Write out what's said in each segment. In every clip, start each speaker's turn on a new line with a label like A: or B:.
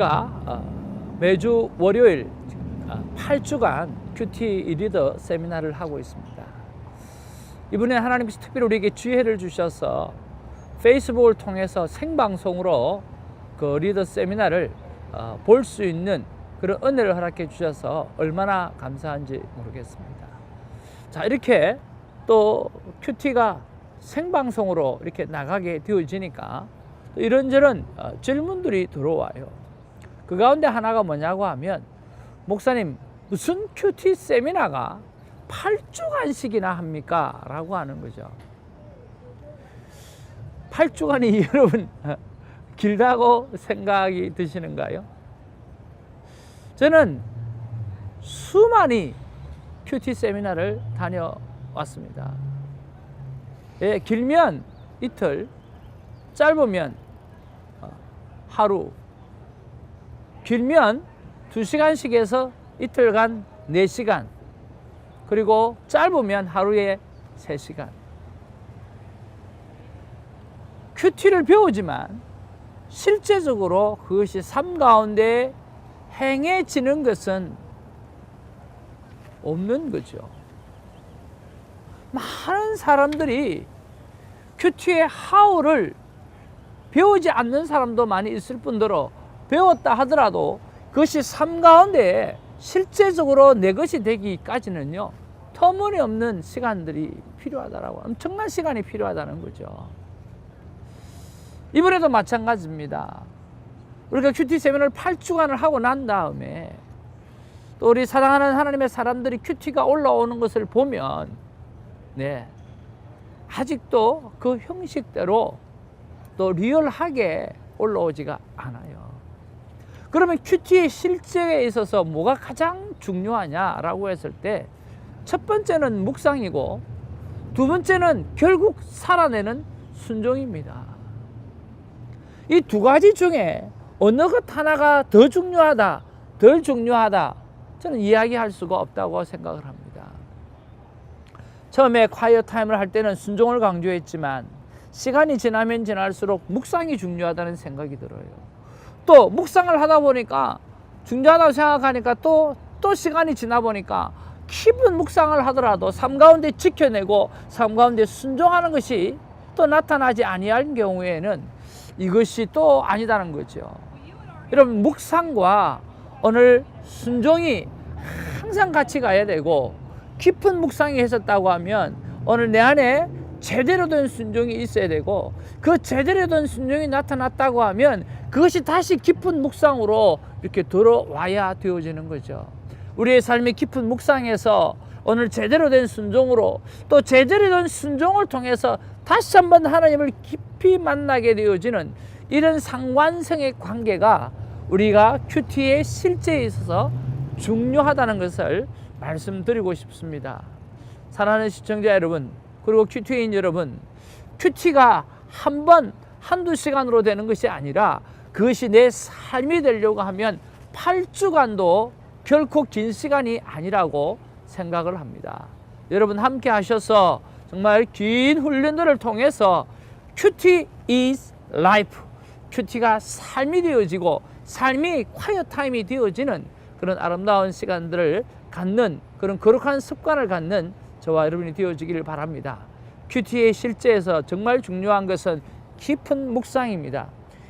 A: 우리가 어, 매주 월요일 8주간 큐티 리더 세미나를 하고 있습니다. 이번에 하나님께서 특별히 우리에게 기회를 주셔서 페이스북을 통해서 생방송으로 그 리더 세미나를 어, 볼수 있는 그런 은혜를 허락해 주셔서 얼마나 감사한지 모르겠습니다. 자, 이렇게 또 큐티가 생방송으로 이렇게 나가게 되어지니까 또 이런저런 어, 질문들이 들어와요. 그 가운데 하나가 뭐냐고 하면 목사님 무슨 큐티 세미나가 8주간씩이나 합니까? 라고 하는 거죠. 8주간이 여러분 길다고 생각이 드시는가요? 저는 수많이 큐티 세미나를 다녀왔습니다. 예, 길면 이틀, 짧으면 어, 하루, 길면 두 시간씩에서 이틀간 네 시간, 그리고 짧으면 하루에 세 시간. 큐티를 배우지만 실제적으로 그것이 삶 가운데 행해지는 것은 없는 거죠. 많은 사람들이 큐티의 하우를 배우지 않는 사람도 많이 있을 뿐더러 배웠다 하더라도 그것이 삶 가운데 실제적으로 내 것이 되기까지는요 터무니없는 시간들이 필요하다라고 엄청난 시간이 필요하다는 거죠. 이번에도 마찬가지입니다. 우리가 큐티 세미나를 8주간을 하고 난 다음에 또 우리 사랑하는 하나님의 사람들이 큐티가 올라오는 것을 보면 네 아직도 그 형식대로 또 리얼하게 올라오지가 않아요. 그러면 큐티의 실제에 있어서 뭐가 가장 중요하냐라고 했을 때 첫 번째는 묵상이고 두 번째는 결국 살아내는 순종입니다. 이 두 가지 중에 어느 것 하나가 더 중요하다, 덜 중요하다, 저는 이야기할 수가 없다고 생각을 합니다. 처음에 콰이어 타임을 할 때는 순종을 강조했지만 시간이 지나면 지날수록 묵상이 중요하다는 생각이 들어요. 또 묵상을 하다 보니까 중요하다고 생각하니까 또, 또 시간이 지나 보니까 깊은 묵상을 하더라도 삶 가운데 지켜내고 삶 가운데 순종하는 것이 또 나타나지 아니할 경우에는 이것이 또 아니다는 거죠. 여러분 묵상과 오늘 순종이 항상 같이 가야 되고 깊은 묵상이 있었다고 하면 오늘 내 안에 제대로 된 순종이 있어야 되고 그 제대로 된 순종이 나타났다고 하면 그것이 다시 깊은 묵상으로 이렇게 들어와야 되어지는 거죠. 우리의 삶의 깊은 묵상에서 오늘 제대로 된 순종으로 또 제대로 된 순종을 통해서 다시 한번 하나님을 깊이 만나게 되어지는 이런 상관성의 관계가 우리가 큐티의 실제에 있어서 중요하다는 것을 말씀드리고 싶습니다. 사랑하는 시청자 여러분, 그리고 큐티인 여러분, 큐티가 한 번, 한두 시간으로 되는 것이 아니라 그것이 내 삶이 되려고 하면 8주간도 결코 긴 시간이 아니라고 생각을 합니다. 여러분 함께 하셔서 정말 긴 훈련들을 통해서 큐티 is life. 큐티가 삶이 되어지고 삶이 콰이어 타임이 되어지는 그런 아름다운 시간들을 갖는 그런 거룩한 습관을 갖는 저와 여러분이 되어지기를 바랍니다. 큐티의 실제에서 정말 중요한 것은 깊은 묵상입니다.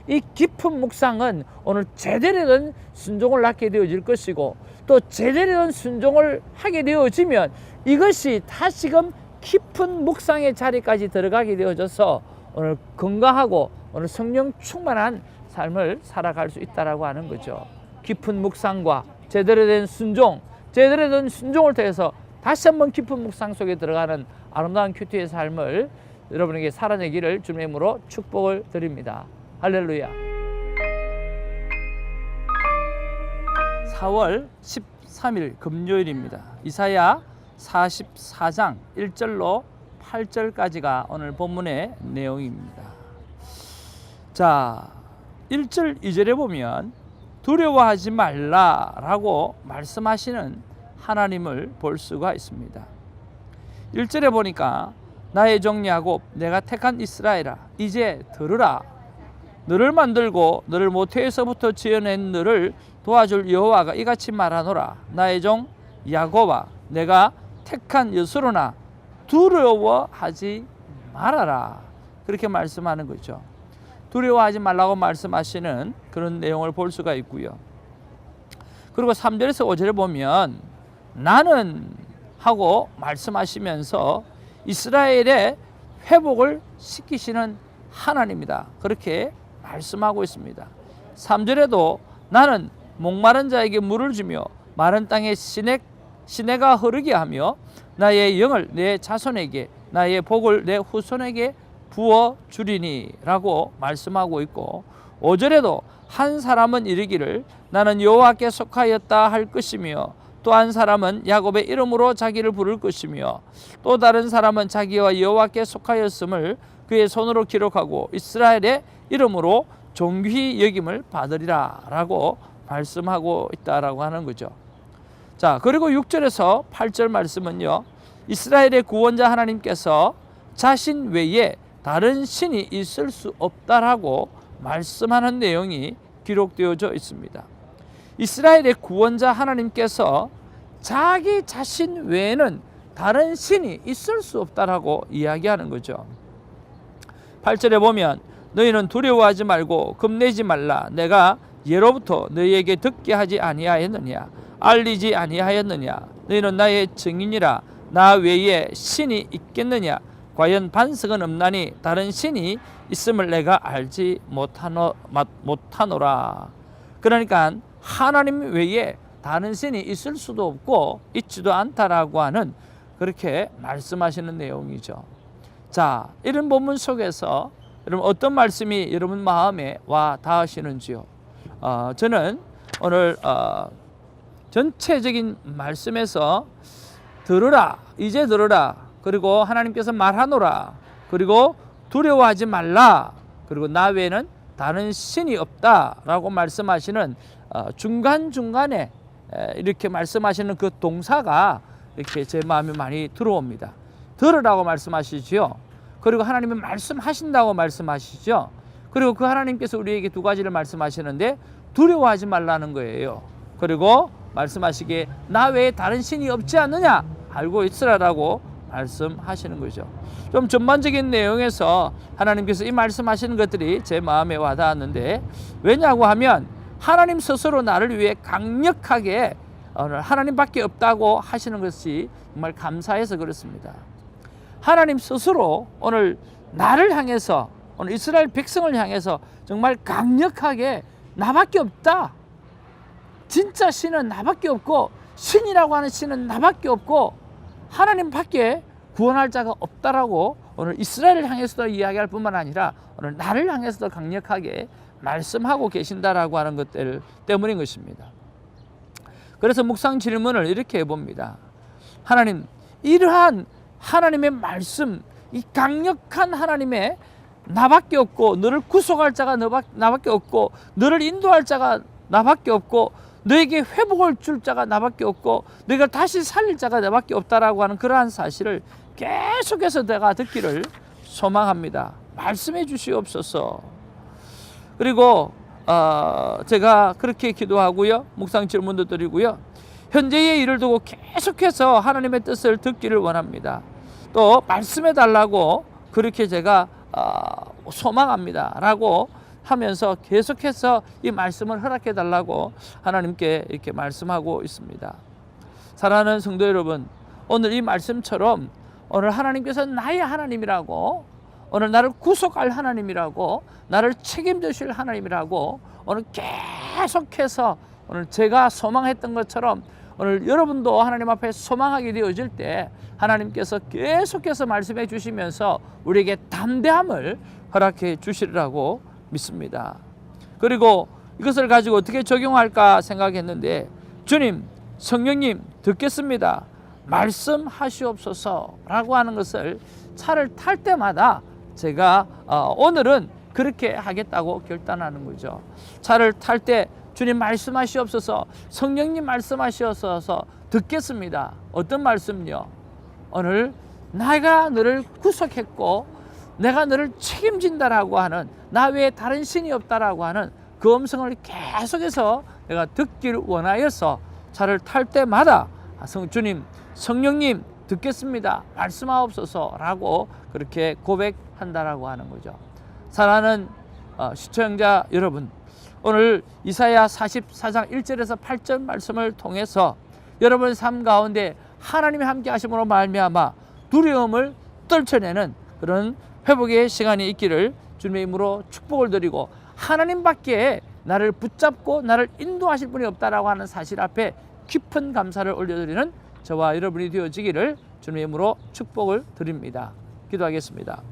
A: 이 깊은 묵상은 오늘 제대로 된 순종을 낳게 되어질 것이고 또 제대로 된 순종을 하게 되어지면 이것이 다시금 깊은 묵상의 자리까지 들어가게 되어져서 오늘 건강하고 오늘 성령 충만한 삶을 살아갈 수 있다라고 하는 거죠. 깊은 묵상과 제대로 된 순종, 제대로 된 순종을 통해서 다시 한번 깊은 묵상 속에 들어가는 아름다운 큐티의 삶을 여러분에게 살아내기를 주님의 이름으로 축복을 드립니다. 할렐루야. 4월 13일 금요일입니다. 이사야 44장 1절로 8절까지가 오늘 본문의 내용입니다. 자, 1절, 2절에 보면 두려워하지 말라라고 말씀하시는 하나님을 볼 수가 있습니다. 1절에 보니까 나의 종 야곱 내가 택한 이스라엘아 이제 들으라. 너를 만들고 너를 모태에서부터 지어낸 너를 도와줄 여호와가 이같이 말하노라. 나의 종 야곱아 내가 택한 여수로나 두려워하지 말아라. 그렇게 말씀하는 거죠. 두려워하지 말라고 말씀하시는 그런 내용을 볼 수가 있고요. 그리고 3절에서 5절에 보면 나는 하고 말씀하시면서 이스라엘의 회복을 시키시는 하나님이다. 그렇게 말씀하고 있습니다. 3절에도 나는 목마른 자에게 물을 주며 마른 땅에 시내, 시내가 흐르게 하며 나의 영을 내 자손에게 나의 복을 내 후손에게 부어 주리니 라고 말씀하고 있고 5절에도 한 사람은 이르기를 나는 여호와께 속하였다 할 것이며 또한 사람은 야곱의 이름으로 자기를 부를 것이며 또 다른 사람은 자기와 여호와께 속하였음을 그의 손으로 기록하고 이스라엘의 이름으로 존귀히 여김을 받으리라라고 말씀하고 있다라고 하는 거죠. 자, 그리고 6절에서 8절 말씀은요. 이스라엘의 구원자 하나님께서 자신 외에 다른 신이 있을 수 없다라고 말씀하는 내용이 기록되어져 있습니다. 이스라엘의 구원자 하나님께서 자기 자신 외에는 다른 신이 있을 수 없다라고 이야기하는 거죠. 8절에 보면 너희는 두려워하지 말고 겁내지 말라. 내가 예로부터 너희에게 듣게 하지 아니하였느냐? 알리지 아니하였느냐? 너희는 나의 증인이라 나 외에 신이 있겠느냐? 과연 반석은 없나니 다른 신이 있음을 내가 알지 못하노, 못하노라. 그러니까 하나님 외에 다른 신이 있을 수도 없고 있지도 않다라고 하는 그렇게 말씀하시는 내용이죠. 자, 이런 본문 속에서 여러분 어떤 말씀이 여러분 마음에 와 닿으시는지요? 어, 저는 오늘 어, 전체적인 말씀에서 들으라, 이제 들으라, 그리고 하나님께서 말하노라, 그리고 두려워하지 말라, 그리고 나 외에는 다른 신이 없다라고 말씀하시는 어, 중간 중간에 이렇게 말씀하시는 그 동사가 이렇게 제 마음에 많이 들어옵니다. 들으라고 말씀하시지요. 그리고 하나님은 말씀하신다고 말씀하시죠. 그리고 그 하나님께서 우리에게 두 가지를 말씀하시는데 두려워하지 말라는 거예요. 그리고 말씀하시기에 나 외에 다른 신이 없지 않느냐 알고 있으라라고 말씀하시는 거죠. 좀 전반적인 내용에서 하나님께서 이 말씀하시는 것들이 제 마음에 와닿았는데 왜냐고 하면 하나님 스스로 나를 위해 강력하게 하나님밖에 없다고 하시는 것이 정말 감사해서 그렇습니다. 하나님 스스로 오늘 나를 향해서 오늘 이스라엘 백성을 향해서 정말 강력하게 나밖에 없다. 진짜 신은 나밖에 없고 신이라고 하는 신은 나밖에 없고 하나님 밖에 구원할 자가 없다라고 오늘 이스라엘을 향해서도 이야기할 뿐만 아니라 오늘 나를 향해서도 강력하게 말씀하고 계신다라고 하는 것들 때문인 것입니다. 그래서 묵상 질문을 이렇게 해봅니다. 하나님, 이러한 하나님의 말씀, 이 강력한 하나님의 나밖에 없고 너를 구속할 자가 나밖에 없고 너를 인도할 자가 나밖에 없고 너에게 회복을 줄 자가 나밖에 없고 너희가 다시 살릴 자가 나밖에 없다라고 하는 그러한 사실을 계속해서 내가 듣기를 소망합니다. 말씀해 주시옵소서. 그리고 어, 제가 그렇게 기도하고요. 묵상 질문도 드리고요. 현재의 일을 두고 계속해서 하나님의 뜻을 듣기를 원합니다. 또 말씀해 달라고 그렇게 제가 어, 소망합니다. 라고 하면서 계속해서 이 말씀을 허락해 달라고 하나님께 이렇게 말씀하고 있습니다. 사랑하는 성도 여러분, 오늘 이 말씀처럼 오늘 하나님께서 나의 하나님이라고 오늘 나를 구속할 하나님이라고 나를 책임지실 하나님이라고 오늘 계속해서 오늘 제가 소망했던 것처럼 오늘 여러분도 하나님 앞에 소망하게 되어질 때 하나님께서 계속해서 말씀해 주시면서 우리에게 담대함을 허락해 주시리라고 믿습니다. 그리고 이것을 가지고 어떻게 적용할까 생각했는데 주님, 성령님 듣겠습니다. 말씀하시옵소서라고 하는 것을 차를 탈 때마다 제가 어, 오늘은 그렇게 하겠다고 결단하는 거죠. 차를 탈 때 주님 말씀하시옵소서, 성령님 말씀하시옵소서 듣겠습니다. 어떤 말씀요? 오늘 내가 너를 구속했고 내가 너를 책임진다라고 하는 나 외에 다른 신이 없다라고 하는 그 음성을 계속해서 내가 듣기를 원하여서 차를 탈 때마다 아, 성 주님 성령님 듣겠습니다. 말씀하옵소서라고 그렇게 고백한다라고 하는 거죠. 사랑하는 어, 시청자 여러분 오늘 이사야 44장 1절에서 8절 말씀을 통해서 여러분 삶 가운데 하나님의 함께 하심으로 말미암아 두려움을 떨쳐내는 그런 회복의 시간이 있기를 주님의 이름으로 축복을 드리고 하나님밖에 나를 붙잡고 나를 인도하실 분이 없다라고 하는 사실 앞에 깊은 감사를 올려드리는 저와 여러분이 되어지기를 주님의 이름으로 축복을 드립니다. 기도하겠습니다.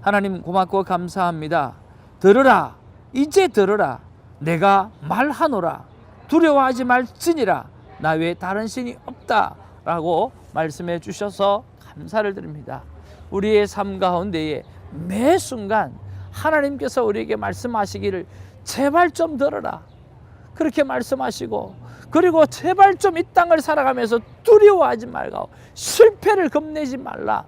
A: 하나님 고맙고 감사합니다. 들으라 이제 들으라 내가 말하노라 두려워하지 말지니라 나 외에 다른 신이 없다라고 말씀해 주셔서 감사를 드립니다. 우리의 삶 가운데에 매 순간 하나님께서 우리에게 말씀하시기를 제발 좀 들어라. 그렇게 말씀하시고 그리고 제발 좀 이 땅을 살아가면서 두려워하지 말고 실패를 겁내지 말라.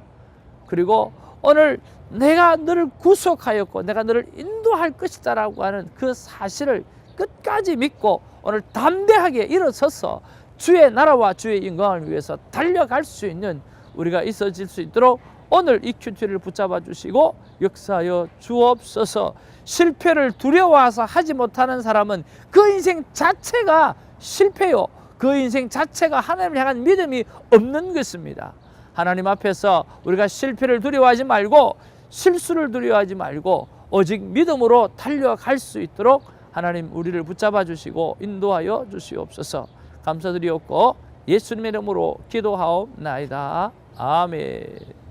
A: 그리고 오늘 내가 너를 구속하였고 내가 너를 인도할 것이다라고 하는 그 사실을 끝까지 믿고 오늘 담대하게 일어서서 주의 나라와 주의 영광을 위해서 달려갈 수 있는 우리가 있어질 수 있도록 오늘 이 큐티를 붙잡아 주시고 역사하여 주옵소서. 실패를 두려워해서 하지 못하는 사람은 그 인생 자체가 실패요. 그 인생 자체가 하나님을 향한 믿음이 없는 것입니다. 하나님 앞에서 우리가 실패를 두려워하지 말고 실수를 두려워하지 말고 오직 믿음으로 달려갈 수 있도록 하나님 우리를 붙잡아 주시고 인도하여 주시옵소서. 감사드리옵고 예수님의 이름으로 기도하옵나이다. 아멘